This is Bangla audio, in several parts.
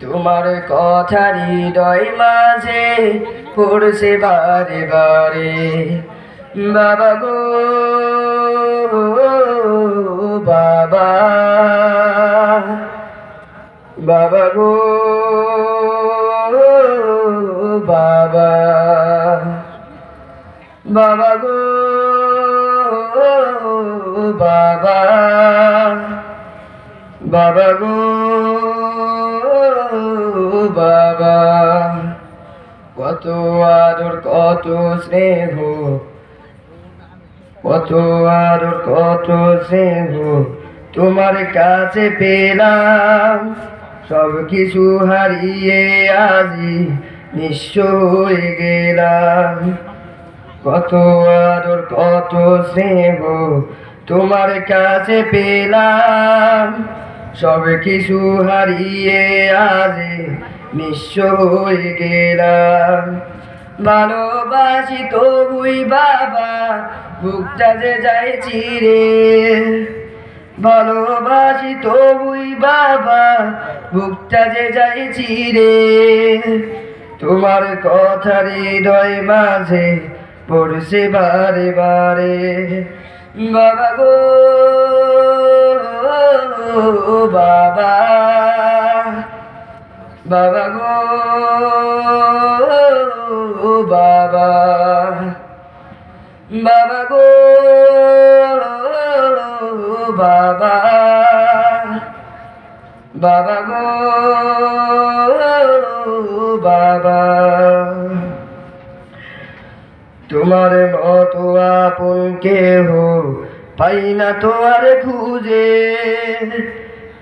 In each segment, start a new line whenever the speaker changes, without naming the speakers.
তোমার কথা হৃদয় মাঝে পড়ছে বারে বারে। বাবা গো, বাবা। বাবা গো, বাবা। বাবা গো, বাবা। বাবা গো। বাবা। কত আদর, কত স্নেহ, কত আদর, কত স্নেহ তোমার কাছে পেলাম। সব কিছু হারিয়ে আজি নিঃস্ব হয়ে গেলাম। কত আদর, কত স্নেহ তোমার কাছে পেলাম। সব কিছু হারিয়ে আজ নিঃস্ব হয়ে গেলাম। ভালোবাসি তবুই বাবা, বুকটা যে যায় চিরে। ভালোবাসি তবুই বাবা, বুকটা যে যায় চিরে। তোমার কথা হৃদয় মাঝে পড়ছে বারে বারে। বাবা গো বাবা। বাবা গো, বাবা। বাবা গো, বাবা। বাবা গো, বাবা। তোমার মতো আপন কেহ পাই না তো খুঁজে।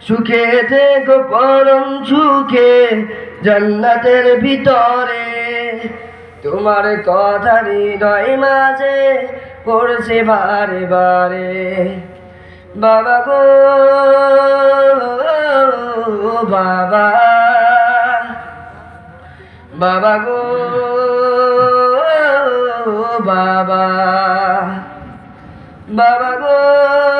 সুখে থেকো পরম সুখে জান্নাতের ভিতরে। তোমার কথা হৃদয় মাঝে পড়ছে বারে বারে। বাবা গো, বাবা। বাবা গো, বাবা। বাবা গো।